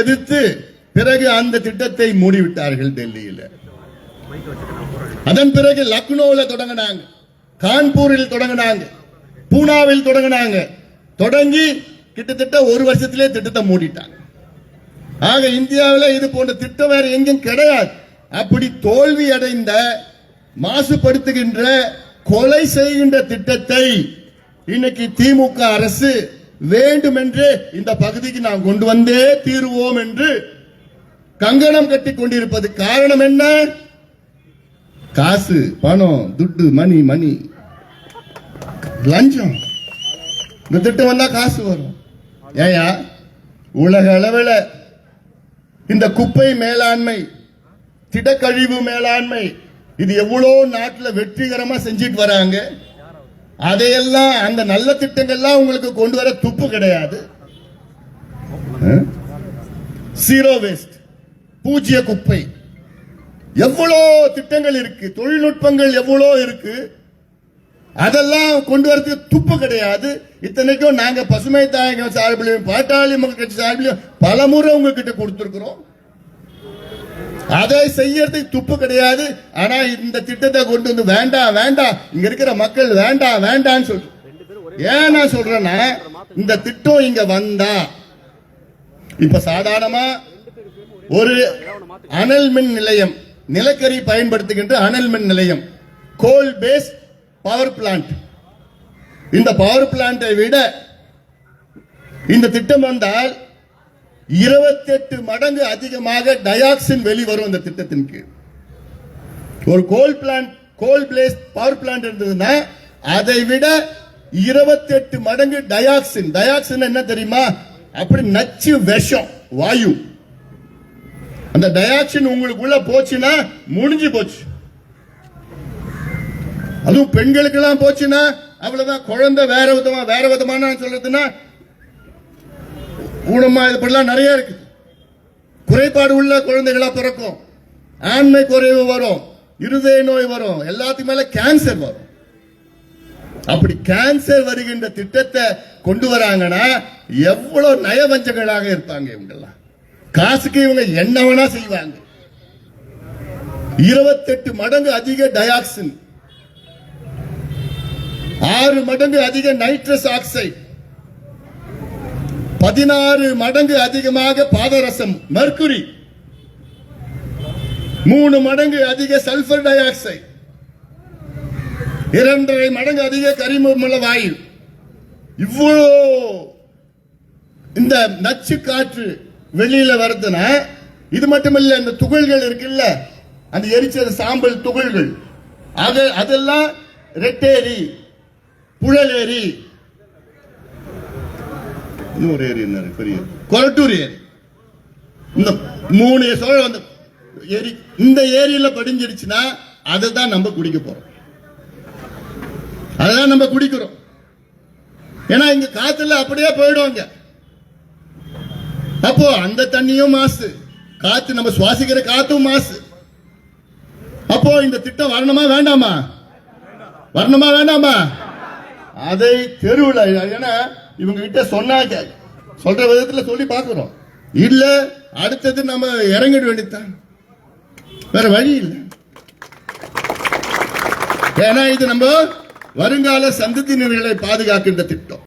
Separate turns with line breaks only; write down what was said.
எதிர்த்து பிறகு அந்த திட்டத்தை மூடிவிட்டார்கள் டெல்லியில். அதன் பிறகு லக்னோவில் தொடங்கினாங்க கான்பூரில் தொடங்கினாங்க பூனாவில் தொடங்கினாங்க. தொடங்கி கிட்டத்தட்ட ஒரு வருஷத்திலே திட்டத்தை மூடிட்டாங்க. ஆக இந்தியாவில் இது போன்ற திட்டம் வேற எங்கும் கிடையாது. அப்படி தோல்வி அடைந்த மாசுபடுத்துகின்ற கொலை செய்கின்ற திட்டத்தை இன்னைக்கு திமுக அரசு வேண்டுமென்று இந்த பகுதிக்கு நாம் கொண்டு வந்தே தீருவோம் என்று கங்கணம் கட்டி கொண்டிருப்பது காரணம் என்ன? காசு பணம் துட்டு மணி மணி. லஞ்சம். இந்த திட்டம் வந்தா காசு வரும். ஏயா உலக அளவில் இந்த குப்பை மேலாண்மை திடக்கழிவு மேலாண்மை இது எவ்வளோ நாட்டில் வெற்றிகரமாக செஞ்சிட்டு வராங்க? அதையெல்லாம் அந்த நல்ல திட்டங்கள்லாம் உங்களுக்கு கொண்டு வர துப்பு கிடையாது. சீரோ வேஸ்ட் பூஜ்ய குப்பை. எவ்வளோ திட்டங்கள் இருக்கு? தொழில்நுட்பங்கள் எவ்வளோ இருக்கு? அதெல்லாம் கொண்டு வரதுக்கு துப்பு கிடையாது. இத்தனைக்கும் நாங்க பசுமை தாயகம் சார்பிலையும் பாட்டாளி மக்கள் கட்சி சார்பிலையும் பல முறை உங்ககிட்ட கொடுத்திருக்கிறோம். அதை செய்யறதுக்கு துப்பு கிடையாது. ஆனா இந்த திட்டத்தை கொண்டு வந்து வேண்டாம் வேண்டாம் இங்க இருக்கிற மக்கள் வேண்டாம் வேண்டாம்னு சொல்லு ஏன் நான் சொல்றேன்னா இந்த திட்டம் இங்க வந்தா இப்ப சாதாரணமா ஒரு அனல் மின் நிலையம் நிலக்கரி பயன்படுத்துகின்ற அனல் மின் நிலையம் கோல் பேஸ் பவர் பிளான்ட் இந்த பவர் பிளான்ட்டை விட இந்த திட்டம் வந்தால் இருபத்தெட்டு மடங்கு அதிகமாக டயாக்சின் வெளிவரும் அந்த திட்டத்தின் கீழ். ஒரு coal plant coal place power plant இருந்ததுன்னா அதை விட இருபத்தெட்டு மடங்கு டயாக்சின் டயாக்சின் என்ன தெரியுமா? அப்படி நச்சு விஷம் வாயு. அந்த டயாக்சின் உங்களுக்குள்ள போச்சுன்னா முடிஞ்சு போச்சு. அதுவும் பெண்களுக்கு எல்லாம் போச்சுன்னா அவ்வளவுதான். குழந்தை வேற விதமா வேற விதமான சொல்றதுன்னா ஊனமா இது பண்ணலாம் நிறைய இருக்கு. குறைபாடு உள்ள குழந்தைகளா பிறக்கும். ஆண்மை குறைவு வரும். இருதய நோய் வரும். எல்லாத்துக்கு மேல கேன்சர் வரும். அப்படி கேன்சர் வருகின்ற திட்டத்தை கொண்டு வராங்கன்னா எவ்வளவு நயவஞ்சகளாக இருப்பாங்க இவங்கெல்லாம். காசுக்கு இவங்க என்ன வேணா செய்வாங்க. இருபத்தெட்டு மடங்கு அதிக டயாக்சின் ஆறு மடங்கு அதிக நைட்ரஸ் ஆக்சைடு பதினாறு மடங்கு அதிகமாக பாதரசம் மெர்க்குரி மூணு மடங்கு அதிக சல்பர் டை ஆக்சைடு இரண்டரை மடங்கு அதிக கரிமல வாயு இவ்வளோ இந்த நச்சு காற்று வெளியில வருதுன்னா இது மட்டுமல்ல இந்த துகள்கள் இருக்குல்ல அந்த எரிச்சல் சாம்பல் துகள்கள். அது அதெல்லாம் ரெட்டேரி புழலேரி இன்னொரு ஏரி என்ன இருக்கு? பெரிய கொரட்டூர் ஏரி. இந்த மூணு சோழ வந்து ஏரி இந்த ஏரியில படிஞ்சிருச்சுன்னா அதை தான் நம்ம குடிக்க போறோம். அதான் நம்ம குடிக்கிறோம். ஏன்னா இங்க காத்துல அப்படியே போயிடுவாங்க அப்போ அந்த தண்ணியும் மாசு. காத்து நம்ம சுவாசிக்கிற காத்தும் மாசு. அப்போ இந்த திட்டம் வரணுமா வேண்டாமா? வரணுமா வேண்டாமா? அதை தெருவில் ஏன்னா இவங்க கிட்ட சொன்னாங்க சொல்ற விதத்துல சொல்லி பார்க்கிறோம் இல்ல அடுத்தது நம்ம இறங்கிட வேண்டியதுதான். வேற வழி இல்லை. ஏன்னா இது நம்ம வருங்கால சந்ததியினர்களை பாதுகாக்கின்ற திட்டம்.